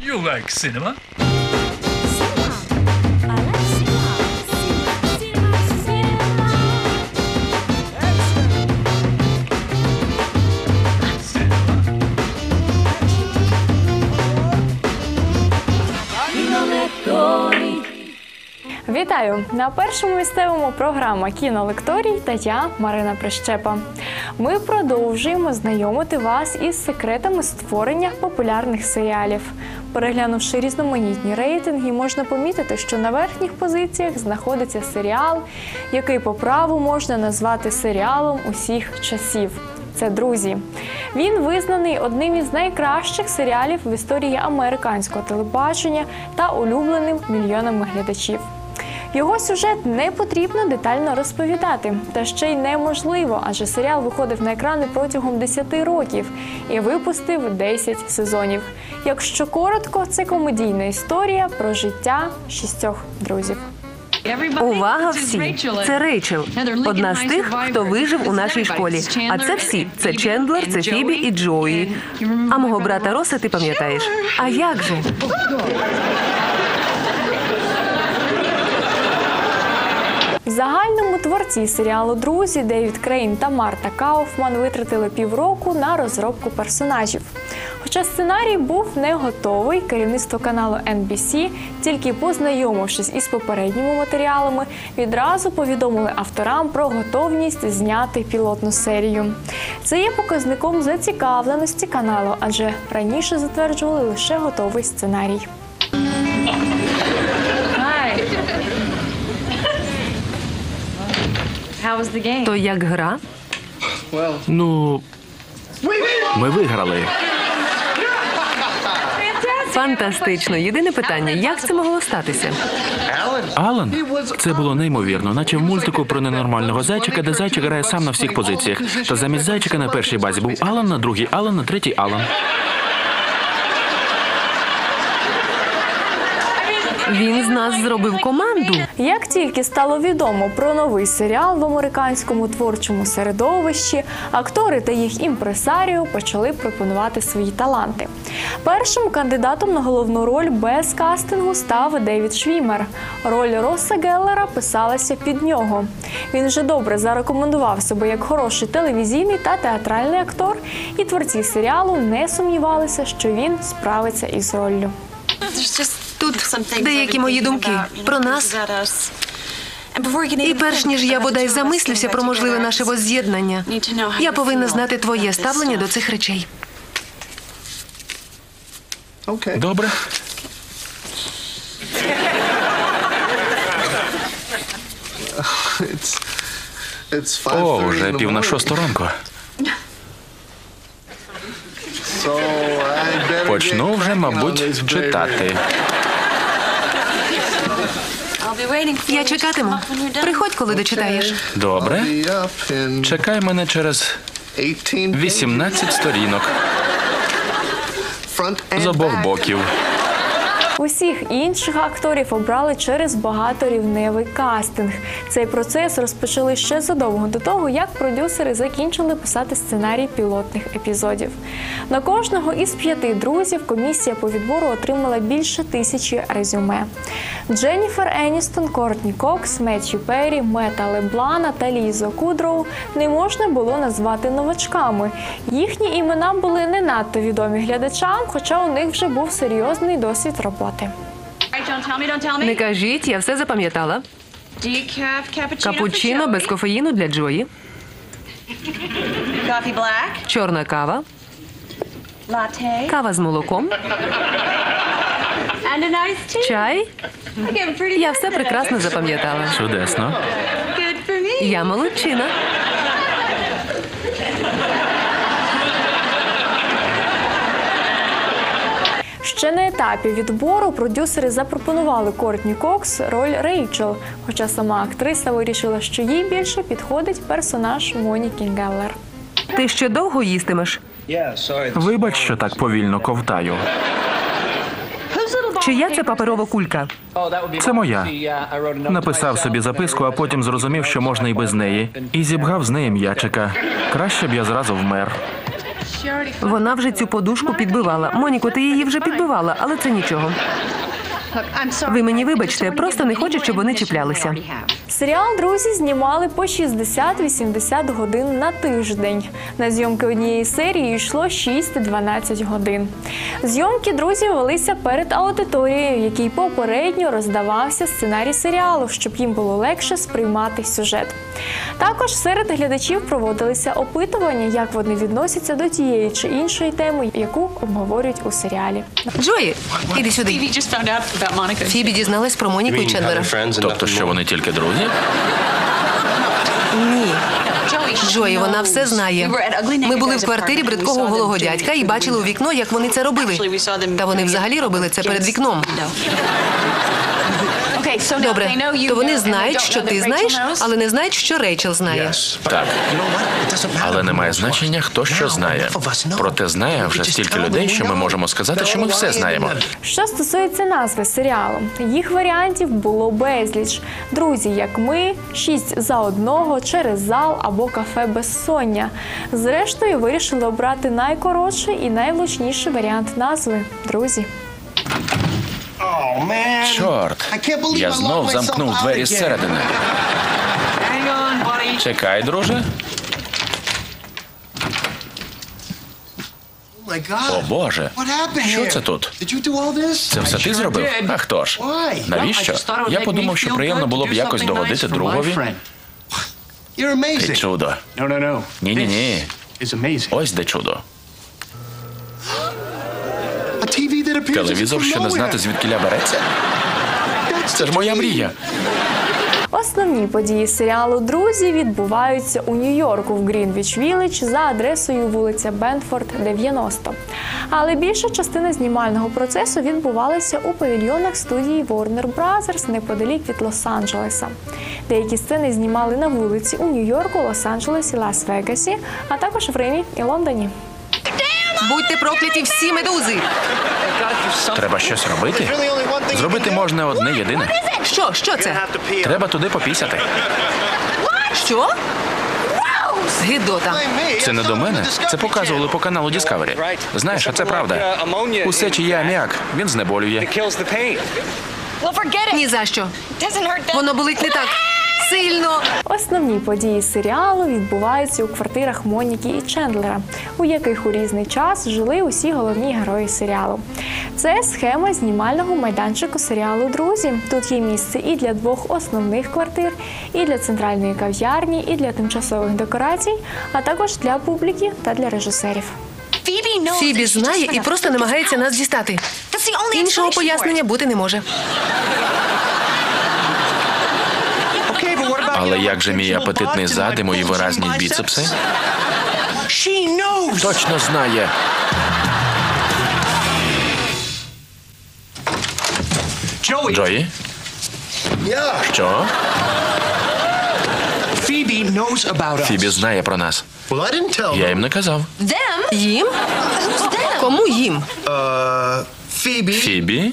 You like cinema? Вітаю на першому місцевому програма Кінолекторій та я Марина Прищепа. Ми продовжуємо знайомити вас із секретами створення популярних серіалів. Переглянувши різноманітні рейтинги, можна помітити, що на верхніх позиціях знаходиться серіал, який по праву можна назвати серіалом усіх часів. Це друзі. Він визнаний одним із найкращих серіалів в історії американського телебачення та улюбленим мільйонами глядачів. Його сюжет не потрібно детально розповідати, та ще й неможливо, адже серіал виходив на екрани протягом 10 років і випустив 10 сезонів. Якщо коротко, це комедійна історія про життя шістьох друзів. Увага всі! Це Рейчел, одна з тих, хто вижив у нашій школі. А це всі: це Чендлер, це Фібі і Джої. А мого брата Роса ти пам'ятаєш? А як же? Загальному творці серіалу Друзі Девід Крейн та Марта Кауфман витратили півроку на розробку персонажів. Хоча сценарій був не готовий, керівництво каналу NBC, тільки познайомившись із попередніми матеріалами, відразу повідомили авторам про готовність зняти пілотну серію. Це є показником зацікавленості каналу, адже раніше затверджували лише готовий сценарій. То як гра? Ну, ми виграли. Фантастично. Єдине питання: як це могло статися? Алан, це було неймовірно, наче в мультику про ненормального зайчика, де зайчик грає сам на всіх позиціях. Та замість зайчика на першій базі був Алан, на другій Алан, на третій Алан. Він з нас зробив команду. Як тільки стало відомо про новий серіал в американському творчому середовищі, актори та їх імпресаріо почали пропонувати свої таланти. Першим кандидатом на головну роль без кастингу став Девід Швімер. Роль Роса Геллера писалася під нього. Він вже добре зарекомендував себе як хороший телевізійний та театральний актор, і творці серіалу не сумнівалися, що він справиться із роллю. Тут деякі мої думки про нас. І перш ніж я бодай замислюся про можливе наше возз'єднання, я повинна знати твоє ставлення до цих речей. Добре. О, вже пів на шосту ранку. Почну вже, мабуть, читати. Я чекатиму. Приходь, коли дочитаєш. Добре. Чекай мене через 18 сторінок з обох боків. Усіх інших акторів обрали через багаторівневий кастинг. Цей процес розпочали ще задовго до того, як продюсери закінчили писати сценарій пілотних епізодів. На кожного із п'яти друзів комісія по відбору отримала більше тисячі резюме. Дженніфер Еністон, Кортні Кокс, Меттью Перрі, Мета Леблана та Лізо Кудроу не можна було назвати новачками. Їхні імена були не надто відомі глядачам, хоча у них вже був серйозний досвід роботи. Не кажіть, я все запам'ятала. Капучино без кофеїну для Джої, Coffee black, чорна кава, latte, кава з молоком, чай. Я good все прекрасно запам'ятала. Чудесно. Good for me. Я молодчина. Ще на етапі відбору продюсери запропонували Кортні Кокс роль Рейчел, хоча сама актриса вирішила, що їй більше підходить персонаж Моніки Геллер. Ти ще довго їстимеш? Вибач, що так повільно ковтаю. Чия це паперова кулька? Це моя. Написав собі записку, а потім зрозумів, що можна і без неї, і зібгав з неї м'ячика. Краще б я зразу вмер. Вона вже цю подушку підбивала. Моніко, ти її вже підбивала, але це нічого. Ви мені вибачте, просто не хочу, щоб вони чіплялися. Серіал друзі знімали по 60-80 годин на тиждень. На зйомки однієї серії йшло 6-12 годин. Зйомки друзі велися перед аудиторією, якій попередньо роздавався сценарій серіалу, щоб їм було легше сприймати сюжет. Також серед глядачів проводилися опитування, як вони відносяться до тієї чи іншої теми, яку обговорюють у серіалі. Джої, іди сюди. Фібі дізналась про Моніку і Чендлера. Тобто, що вони тільки друзі? Ні. Джої, вона все знає. Ми були в квартирі бридкого голого дядька і бачили у вікно, як вони це робили. Та вони взагалі робили це перед вікном. Добре, то вони знають, що ти знаєш, але не знають, що Рейчел знає. Так. Але немає значення, хто що знає. Проте знає вже стільки людей, що ми можемо сказати, що ми все знаємо. Що стосується назви серіалу, їх варіантів було безліч. Друзі, як ми, шість за одного, через зал або кафе безсоння. Зрештою, вирішили обрати найкоротший і найвлучніший варіант назви друзі. Чорт, я знов замкнув двері зсередини. Чекай, друже. О Боже, що це тут? Це все ти зробив? А хто ж? Навіщо? Я подумав, що приємно було б якось догодити другові. Ти чудо. Ні, ні, ні. Ось де чудо. Телевізор, що не знати, звідки береться. Це ж моя мрія. Основні події серіалу Друзі відбуваються у Нью-Йорку в Грінвіч Вілледж за адресою вулиця Бентфорд, 90. Але більша частина знімального процесу відбувалася у павільйонах студії Warner Brothers неподалік від Лос-Анджелеса. Деякі сцени знімали на вулиці у Нью-Йорку, Лос-Анджелесі, Лас-Вегасі, а також в Римі і Лондоні. Будьте прокляті всі медузи. Треба щось робити. Зробити можна одне єдине. Що? Що це? Треба туди попісяти. Що? Гидота. Це не до мене. Це показували по каналу Discovery. Знаєш, а це правда. Усе, чи є аміак, він знеболює. Ні за що. Воно болить не так сильно. Основні події серіалу відбуваються у квартирах Моніки і Чендлера, у яких у різний час жили усі головні герої серіалу. Це схема знімального майданчику серіалу Друзі. Тут є місце і для двох основних квартир, і для центральної кав'ярні, і для тимчасових декорацій, а також для публіки та для режисерів. Фібі знає і просто намагається нас дістати. Іншого пояснення бути не може. Але як же мій апетитний зад і мої виразні біцепси? Точно знає. Джої? Що? Фібі знає про нас. Я їм не казав. Їм? Кому їм? Фібі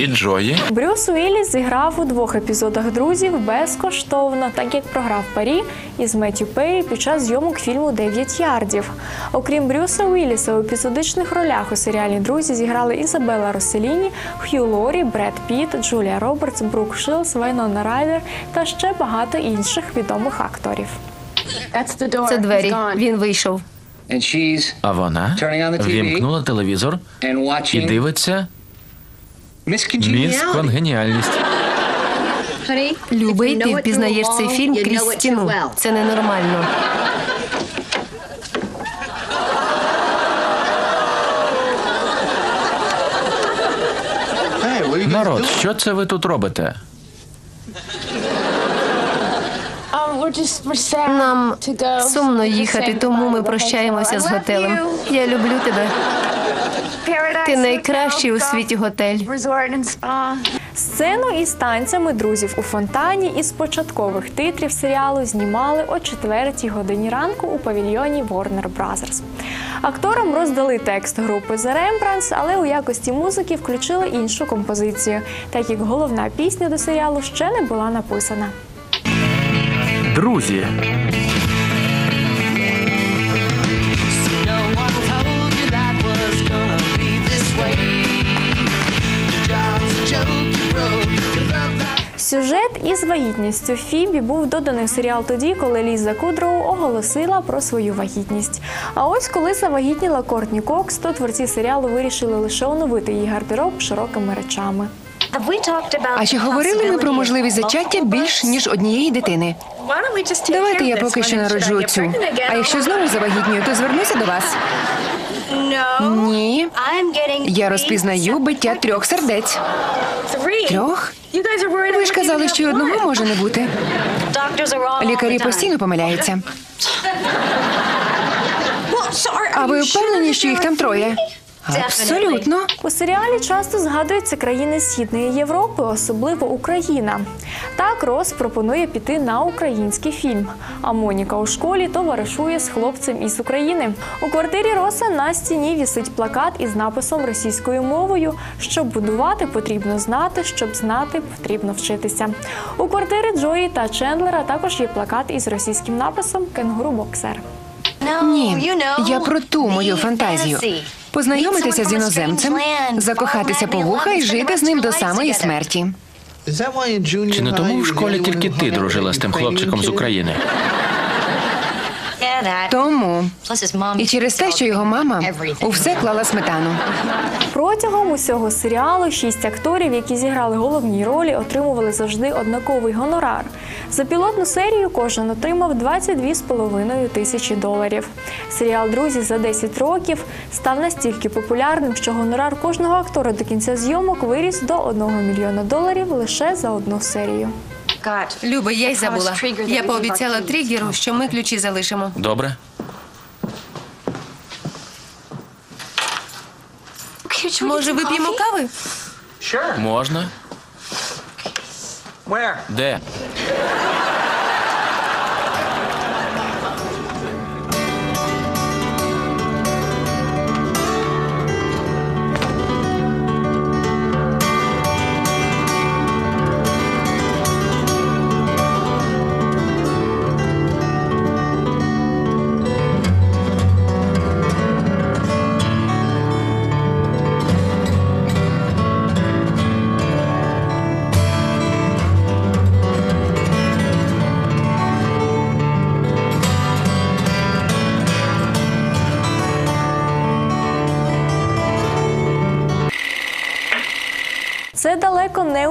і Джої. Брюс Уілліс зіграв у двох епізодах друзів безкоштовно, так як програв парі із Меттю Перрі під час зйомок фільму «Дев'ять ярдів. Окрім Брюса Уілліса, у епізодичних ролях у серіалі Друзі зіграли Ізабела Роселіні, Хью Лорі, Бред Піт, Джулія Робертс, Брук Шилс, Вайнона Райдер та ще багато інших відомих акторів. Це двері. Він вийшов. А вона вімкнула телевізор і дивиться міс конгеніальність. Любий, ти впізнаєш цей фільм крізь стіну. Це ненормально. Народ, що це ви тут робите? Нам сумно їхати, тому ми прощаємося з готелем. Я люблю тебе. Ти найкращий у світі готель. Сцену із танцями друзів у фонтані із початкових титрів серіалу знімали о 4 годині ранку у павільйоні Warner Brothers. Акторам роздали текст групи The Rembrandts, але у якості музики включили іншу композицію, так як головна пісня до серіалу ще не була написана друзі. Сюжет із вагітністю Фібі був доданий в серіал тоді, коли Ліза Кудроу оголосила про свою вагітність. А ось коли завагітніла Кортні Кокс, то творці серіалу вирішили лише оновити її гардероб широкими речами. А чи говорили ми про можливість зачаття більш ніж однієї дитини? Давайте я поки що народжу цю. А якщо знову завагітнюю, то звернуся до вас. Ні. Я розпізнаю биття трьох сердець. Трьох? Ви ж казали, що й одного може не бути. Лікарі постійно помиляються. А ви впевнені, що їх там троє? Абсолютно. У серіалі часто згадуються країни Східної Європи, особливо Україна. Так Рос пропонує піти на український фільм. А Моніка у школі товаришує з хлопцем із України. У квартирі Роса на стіні вісить плакат із написом російською мовою. Щоб будувати, потрібно знати, щоб знати, потрібно вчитися. У квартирі Джої та Чендлера також є плакат із російським написом Кенгуру боксер. Ні, я про ту мою фантазію. Познайомитися з іноземцем, закохатися по вуха і жити з ним до самої смерті. Чи не тому в школі тільки ти дружила з тим хлопчиком з України? Тому і через те, що його мама у все клала сметану. Протягом усього серіалу шість акторів, які зіграли головні ролі, отримували завжди однаковий гонорар. За пілотну серію кожен отримав 22,5 тисячі доларів. Серіал Друзі за 10 років став настільки популярним, що гонорар кожного актора до кінця зйомок виріс до 1 мільйона доларів лише за одну серію. Люба, я й забула. Я пообіцяла тригеру, що ми ключі залишимо. Добре? Може, вип'ємо кави? Можна? Де?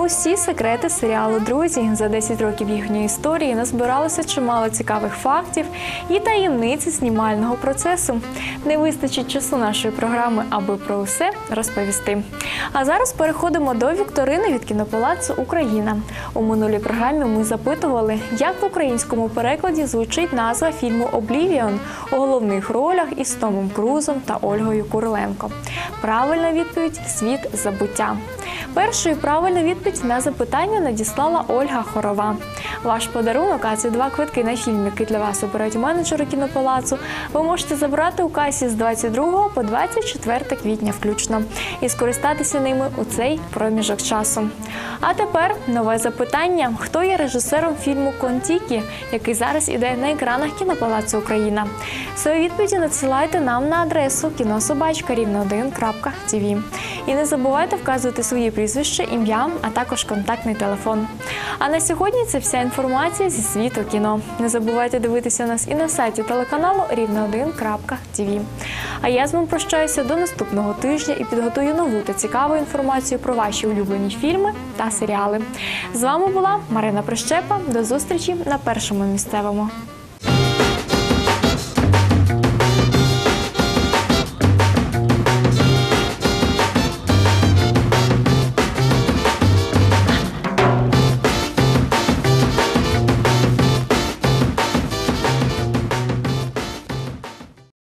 Усі секрети серіалу Друзі. За 10 років їхньої історії назбиралося чимало цікавих фактів і таємниці знімального процесу. Не вистачить часу нашої програми, аби про усе розповісти. А зараз переходимо до вікторини від кінопалацу Україна. У минулій програмі ми запитували, як в українському перекладі звучить назва фільму Облівіон у головних ролях із Томом Крузом та Ольгою Куриленко. Правильна відповідь світ забуття. Першою правильну відповідь на запитання надіслала Ольга Хорова. Ваш подарунок, а це два квитки на фільм, який для вас обирають менеджери кінопалацу. Ви можете забрати у касі з 22 по 24 квітня включно і скористатися ними у цей проміжок часу. А тепер нове запитання: хто є режисером фільму Контікі, який зараз іде на екранах кінопалацу Україна? Свої відповіді надсилайте нам на адресу кінособачка рівно1.tv. І не забувайте вказувати свої прізвище, ім'я, а також контактний телефон. А на сьогодні це вся інформація зі світу кіно. Не забувайте дивитися нас і на сайті телеканалу рівно1.tv. А я з вами прощаюся до наступного тижня і підготую нову та цікаву інформацію про ваші улюблені фільми та серіали. З вами була Марина Прищепа. До зустрічі на першому місцевому.